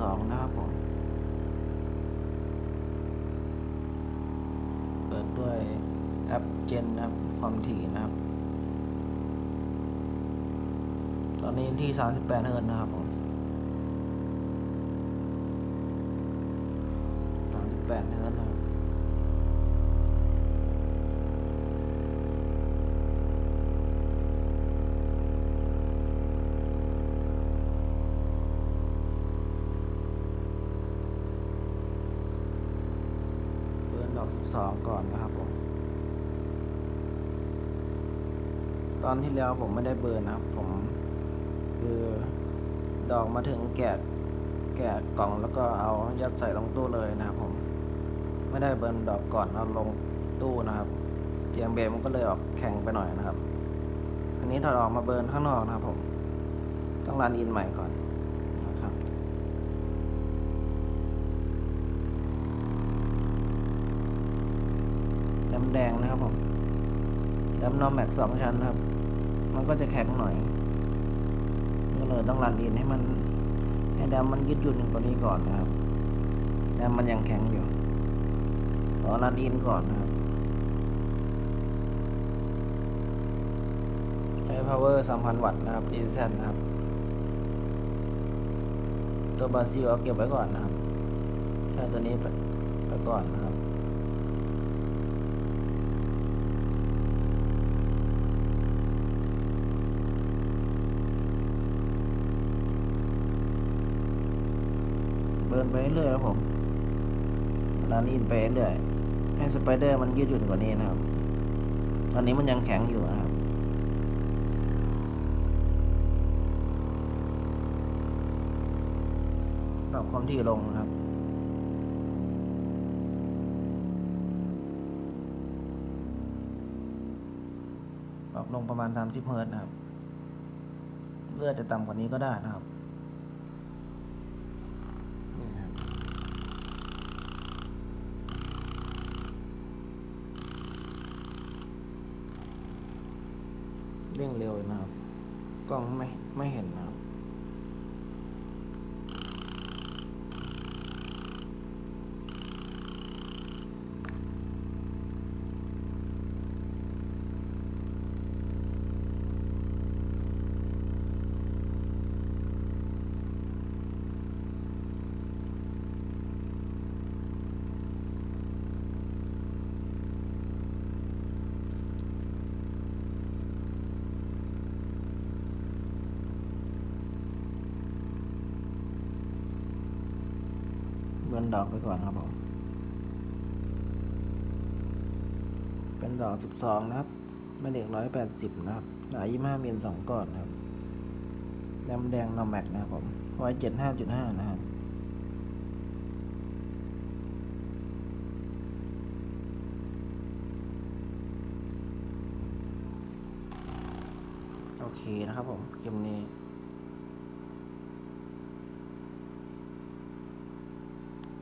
สองนะครับผม เปิดด้วยแอปเจนนะครับ ความถี่นะครับ ตอนนี้ที่สามสิบแปดเฮิร์ตนะครับผมสามสิบแปดเฮิร์ตนะครับ 12 ก่อนนะครับผม ตอนที่แล้วผมไม่ได้เบิร์นนะครับ ผม คือดอกมาถึงแกะแกะกล่องแล้วก็เอายัดใส่ลงตู้เลยนะครับผม ไม่ได้เบิร์นดอกก่อนเอาลงตู้นะครับเสียงเบสมันก็เลยออกแข็งไปหน่อยนะครับ อันนี้ถอดออกมาเบิร์นข้างนอกนะครับผม ต้องรันอินใหม่ก่อนนะครับ แดำแดงนะครับผมแดำนอมแม็กสองชั้นนะครับ มันก็จะแข็งหน่อย ก็เลยต้องรันอินให้มัน ให้ดมมันยืดหยุ่นกว่านี้ก่อนนะครับแดมมันยังแข็งอยู่ ขอรันอินก่อนนะครับ ใช้ power 3,000 วัตต์นะครับ DZ นนะครับ ตัวบาซิลเอาเก็บไว้ก่อนนะครับ ใช้ตัวนี้ไปไปก่อนนะครับ เบินไปเรื่อยครับผมรันอินไปเรื่อยให้สไปเดอร์มันยืดหยุ่นกว่านี้นะครับ ตอนนี้มันยังแข็งอยู่นะครับปรับความถี่ลงนะครับปรับลงประมาณ 30เฮิร์ตนะครับ เลือดจะต่ำกว่านี้ก็ได้นะครับ นี่นะครับ เร่งเร็วนะครับ กล้องไม่ไม่เห็นนะครับ เบิร์นดอกไปก่อนครับผมเป็นดอกสิบสองนะครับไม่เด็กร้อยแปดสิบนะครับหนายี่ห้ามิลสองก้อนนะครับแดมแดงนอแม็กนะครับผมไว้เจ็ดห้าจุดห้านะครับโอเคนะครับผมคลิปนี้